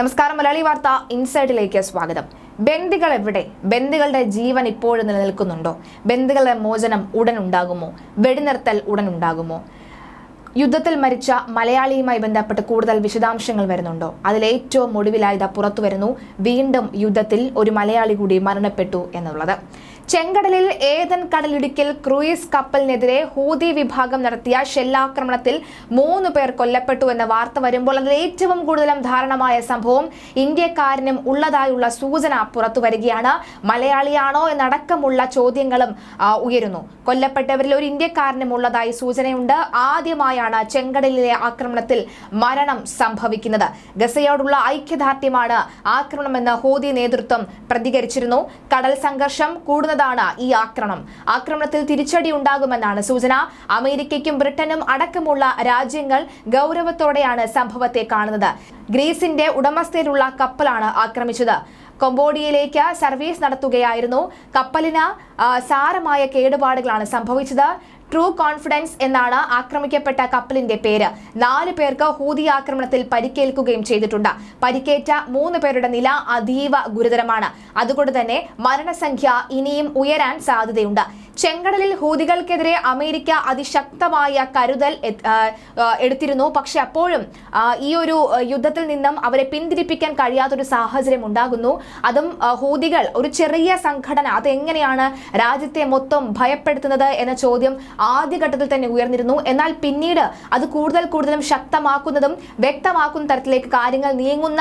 നമസ്കാരം മലയാളി വാർത്ത ഇൻസൈഡിലേക്ക് സ്വാഗതം. ബന്ദികൾ എവിടെ? ബന്ദികളുടെ ജീവൻ ഇപ്പോഴും നിലനിൽക്കുന്നുണ്ടോ? ബന്ദികളുടെ മോചനം ഉടൻ ഉണ്ടാകുമോ? വെടിനിർത്തൽ ഉടൻ ഉണ്ടാകുമോ? യുദ്ധത്തിൽ മരിച്ച മലയാളിയുമായി ബന്ധപ്പെട്ട് കൂടുതൽ വിശദാംശങ്ങൾ വരുന്നുണ്ടോ? അതിലേറ്റവും ഒടുവിലായത് പുറത്തു വരുന്നു. വീണ്ടും യുദ്ധത്തിൽ ഒരു മലയാളി കൂടി മരണപ്പെട്ടു എന്നുള്ളത്. ചെങ്കടലിൽ ഏതൻ കടലിടുക്കിൽ ക്രൂയിസ് കപ്പലിനെതിരെ ഹൂതി വിഭാഗം നടത്തിയ ഷെല്ലാക്രമണത്തിൽ മൂന്ന് പേർ കൊല്ലപ്പെട്ടു എന്ന വാർത്ത വരുമ്പോൾ അതിൽ ഏറ്റവും കൂടുതലും ധാരണമായ സംഭവം ഇന്ത്യക്കാരനും ഉള്ളതായുള്ള സൂചന പുറത്തു വരികയാണ്. മലയാളിയാണോ എന്നടക്കമുള്ള ചോദ്യങ്ങളും ഉയരുന്നു. കൊല്ലപ്പെട്ടവരിൽ ഒരു ഇന്ത്യക്കാരനും ഉള്ളതായി സൂചനയുണ്ട്. ആദ്യമായാണ് ചെങ്കടലിലെ ആക്രമണത്തിൽ മരണം സംഭവിക്കുന്നത്. ഗസയോടുള്ള ഐക്യദാർഢ്യമാണ് ആക്രമണമെന്ന് ഹൂതി നേതൃത്വം പ്രതികരിച്ചിരുന്നു. കടൽ സംഘർഷം കൂടുന്നതാണ് ഈ ആക്രമണം. ആക്രമണത്തിൽ തിരിച്ചടി ഉണ്ടാകുമെന്നാണ് സൂചന. അമേരിക്കയ്ക്കും ബ്രിട്ടനും അടക്കമുള്ള രാജ്യങ്ങൾ ഗൗരവത്തോടെയാണ് സംഭവത്തെ കാണുന്നത്. ഗ്രീസിന്റെ ഉടമസ്ഥയിലുള്ള കപ്പലാണ് ആക്രമിച്ചത്. കൊംബോഡിയയിലേക്ക് സർവീസ് നടത്തുകയായിരുന്നു. കപ്പലിന് സാരമായ കേടുപാടുകളാണ് സംഭവിച്ചത്. ട്രൂ കോൺഫിഡൻസ് എന്നാണ് ആക്രമിക്കപ്പെട്ട കപ്പലിന്റെ പേര്. നാല് പേർക്ക് ഹൂതി ആക്രമണത്തിൽ പരിക്കേൽക്കുകയും ചെയ്തിട്ടുണ്ട്. പരിക്കേറ്റ മൂന്ന് പേരുടെ നില അതീവ ഗുരുതരമാണ്. അതുകൊണ്ട് തന്നെ മരണസംഖ്യ ഇനിയും ഉയരാൻ സാധ്യതയുണ്ട്. ചെങ്കടലിൽ ഹൂതികൾക്കെതിരെ അമേരിക്ക അതിശക്തമായ കരുതൽ എടുത്തിരുന്നു. പക്ഷെ അപ്പോഴും ഈ ഒരു യുദ്ധത്തിൽ നിന്നും അവരെ പിന്തിരിപ്പിക്കാൻ കഴിയാത്തൊരു സാഹചര്യം ഉണ്ടാകുന്നു. അതും ഹൂതികൾ ഒരു ചെറിയ സംഘടന അതെങ്ങനെയാണ് രാജ്യത്തെ മൊത്തം ഭയപ്പെടുത്തുന്നത് എന്ന ചോദ്യം ആദ്യഘട്ടത്തിൽ തന്നെ ഉയർന്നിരുന്നു. എന്നാൽ പിന്നീട് അത് കൂടുതൽ കൂടുതലും ശക്തമാക്കുന്നതും വ്യക്തമാക്കുന്ന തരത്തിലേക്ക് കാര്യങ്ങൾ നീങ്ങുന്ന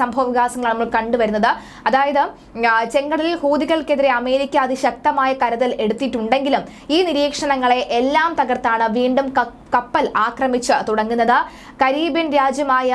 സംഭവ വികാസങ്ങളാണ് നമ്മൾ കണ്ടുവരുന്നത്. അതായത് ചെങ്കടലിൽ ഹൂതികൾക്കെതിരെ അമേരിക്ക അതിശക്തമായ കരുതൽ എടുത്തിട്ടുണ്ടെങ്കിലും ഈ നിരീക്ഷണങ്ങളെ എല്ലാം തകർത്താണ് വീണ്ടും കപ്പൽ ആക്രമിച്ച് തുടങ്ങുന്നത്. കരീബിയൻ രാജ്യമായ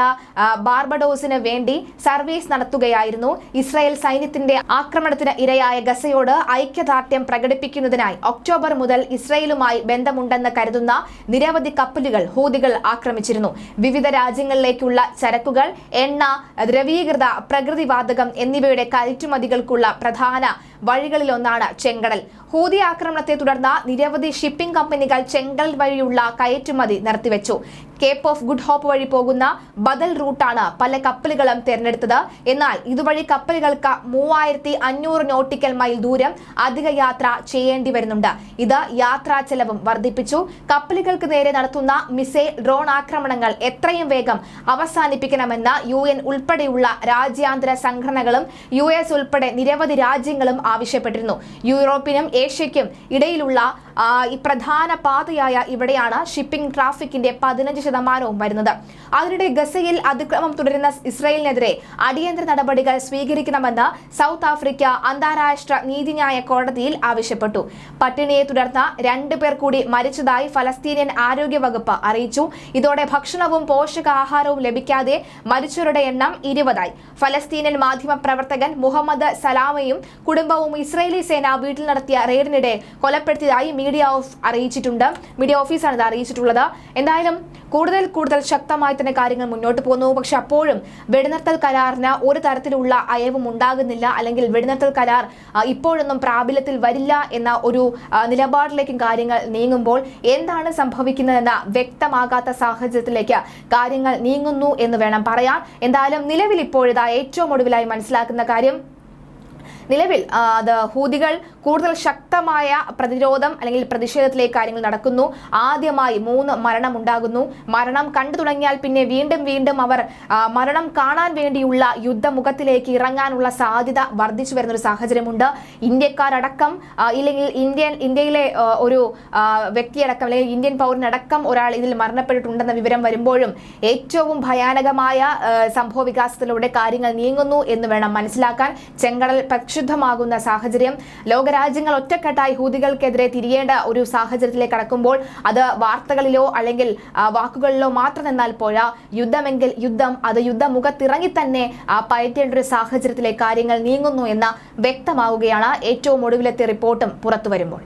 ബാർബഡോസിന് വേണ്ടി സർവീസ് നടത്തുകയായിരുന്നു. ഇസ്രായേൽ സൈന്യത്തിന്റെ ആക്രമണത്തിന് ഇരയായ ഗസയോട് ഐക്യദാർഢ്യം പ്രകടിപ്പിക്കുന്നതിനായി ഒക്ടോബർ മുതൽ ഇസ്രായേലുമായി ബന്ധമുണ്ടെന്ന് കരുതുന്ന നിരവധി കപ്പലുകൾ ഹൂതികൾ ആക്രമിച്ചിരുന്നു. വിവിധ രാജ്യങ്ങളിലേക്കുള്ള ചരക്കുകൾ എണ്ണ ദ്രവീകൃത പ്രകൃതിവാതകം എന്നിവയുടെ കയറ്റുമതികൾക്കുള്ള പ്രധാന വഴികളിലൊന്നാണ് ചെങ്കടൽ. ഹൂതി ആക്രമണത്തെ തുടർന്ന് നിരവധി ഷിപ്പിംഗ് കമ്പനികൾ ചെങ്കടൽ വഴിയുള്ള കയറ്റുമതി നിർത്തിവെച്ചു. കേപ്പ് ഓഫ് ഗുഡ് ഹോപ്പ് വഴി പോകുന്ന ബദൽ റൂട്ടാണ് പല കപ്പലുകളും തിരഞ്ഞെടുത്തത്. എന്നാൽ ഇതുവഴി കപ്പലുകൾക്ക് മൂവായിരത്തി അഞ്ഞൂറ് നോട്ടിക്കൽ മൈൽ ദൂരം അധിക യാത്ര ചെയ്യേണ്ടി വരുന്നുണ്ട്. ഇത് യാത്രാ ചെലവും വർദ്ധിപ്പിച്ചു. കപ്പലുകൾക്ക് നേരെ നടത്തുന്ന മിസൈൽ ഡ്രോൺ ആക്രമണങ്ങൾ എത്രയും വേഗം അവസാനിപ്പിക്കണമെന്ന് യു എൻ ഉൾപ്പെടെയുള്ള രാജ്യാന്തര സംഘടനകളും യു എസ് ഉൾപ്പെടെ നിരവധി രാജ്യങ്ങളും ആവശ്യപ്പെട്ടിരുന്നു. യൂറോപ്പിനും ഏഷ്യയ്ക്കും ഇടയിലുള്ള ഈ പ്രധാന പാതയായ ഇവിടെയാണ് ഷിപ്പിംഗ് ട്രാഫിക്കിന്റെ പതിനഞ്ച് ശതമാനവും വരുന്നത്. അതിനിടെ ഗസയിൽ അതിക്രമം തുടരുന്ന ഇസ്രയേലിനെതിരെ അടിയന്തര നടപടികൾ സ്വീകരിക്കണമെന്ന് സൗത്ത് ആഫ്രിക്ക അന്താരാഷ്ട്ര നീതിന്യായ കോടതിയിൽ ആവശ്യപ്പെട്ടു. പട്ടിണിയെ തുടർന്ന് രണ്ടു പേർ കൂടി മരിച്ചതായി ഫലസ്തീനിയൻ ആരോഗ്യ വകുപ്പ് അറിയിച്ചു. ഇതോടെ ഭക്ഷണവും പോഷകാഹാരവും ലഭിക്കാതെ മരിച്ചവരുടെ എണ്ണം ഇരുപതായി. ഫലസ്തീനിയൻ മാധ്യമ പ്രവർത്തകൻ മുഹമ്മദ് സലാമയും കുടുംബവും ഇസ്രയേലി സേന വീട്ടിൽ നടത്തിയ റെയ്ഡിനിടെ കൊലപ്പെടുത്തിയതായി മീഡിയ ഓഫ് അറിയിച്ചിട്ടുണ്ട്. മീഡിയ ഓഫീസാണ് ഇത് അറിയിച്ചിട്ടുള്ളത്. എന്തായാലും കൂടുതൽ കൂടുതൽ ശക്തമായി തന്നെ കാര്യങ്ങൾ മുന്നോട്ട് പോകുന്നു. പക്ഷെ അപ്പോഴും വെടിനിർത്തൽ കരാറിന് ഒരു തരത്തിലുള്ള അയവും ഉണ്ടാകുന്നില്ല. അല്ലെങ്കിൽ വെടിനിർത്തൽ കരാർ ഇപ്പോഴൊന്നും പ്രാബല്യത്തിൽ വരില്ല എന്ന ഒരു നിലപാടിലേക്കും കാര്യങ്ങൾ നീങ്ങുമ്പോൾ എന്താണ് സംഭവിക്കുന്നതെന്ന വ്യക്തമാകാത്ത സാഹചര്യത്തിലേക്ക് കാര്യങ്ങൾ നീങ്ങുന്നു എന്ന് വേണം പറയാൻ. എന്തായാലും നിലവിൽ ഇപ്പോഴിതാ ഏറ്റവും ഒടുവിലായി മനസ്സിലാക്കുന്ന കാര്യം നിലവിൽ അത് ഹൂതികൾ കൂടുതൽ ശക്തമായ പ്രതിരോധം അല്ലെങ്കിൽ പ്രതിഷേധത്തിലേക്ക് കാര്യങ്ങൾ നടക്കുന്നു. ആദ്യമായി മൂന്ന് മരണം ഉണ്ടാകുന്നു. മരണം കണ്ടു തുടങ്ങിയാൽ പിന്നെ വീണ്ടും വീണ്ടും അവർ മരണം കാണാൻ വേണ്ടിയുള്ള യുദ്ധമുഖത്തിലേക്ക് ഇറങ്ങാനുള്ള സാധ്യത വർദ്ധിച്ചു വരുന്ന ഒരു സാഹചര്യമുണ്ട്. ഇന്ത്യക്കാരടക്കം ഇല്ലെങ്കിൽ ഇന്ത്യൻ ഇന്ത്യയിലെ ഒരു വ്യക്തിയടക്കം അല്ലെങ്കിൽ ഇന്ത്യൻ പൗരനടക്കം ഒരാൾ ഇതിൽ മരണപ്പെട്ടിട്ടുണ്ടെന്ന വിവരം വരുമ്പോഴും ഏറ്റവും ഭയാനകമായ സംഭവ വികാസത്തിലൂടെ കാര്യങ്ങൾ നീങ്ങുന്നു എന്ന് വേണം മനസ്സിലാക്കാൻ. ചെങ്കടൽ പ്രക്ഷുബ്ധമാകുന്ന സാഹചര്യം. ലോകരാജ്യങ്ങൾ ഒറ്റക്കെട്ടായി ഹൂതികൾക്കെതിരെ തിരിയേണ്ട ഒരു സാഹചര്യത്തിലേക്ക് കടക്കുമ്പോൾ അത് വാർത്തകളിലോ അല്ലെങ്കിൽ വാക്കുകളിലോ മാത്രം നിന്നാൽ പോരാ. യുദ്ധമെങ്കിൽ യുദ്ധം അത് യുദ്ധമുഖത്തിറങ്ങി തന്നെ പയറ്റേണ്ട ഒരു സാഹചര്യത്തിലെ കാര്യങ്ങൾ നീങ്ങുന്നു എന്ന് വ്യക്തമാവുകയാണ് ഏറ്റവും ഒടുവിലത്തെ റിപ്പോർട്ടും പുറത്തു വരുമ്പോൾ.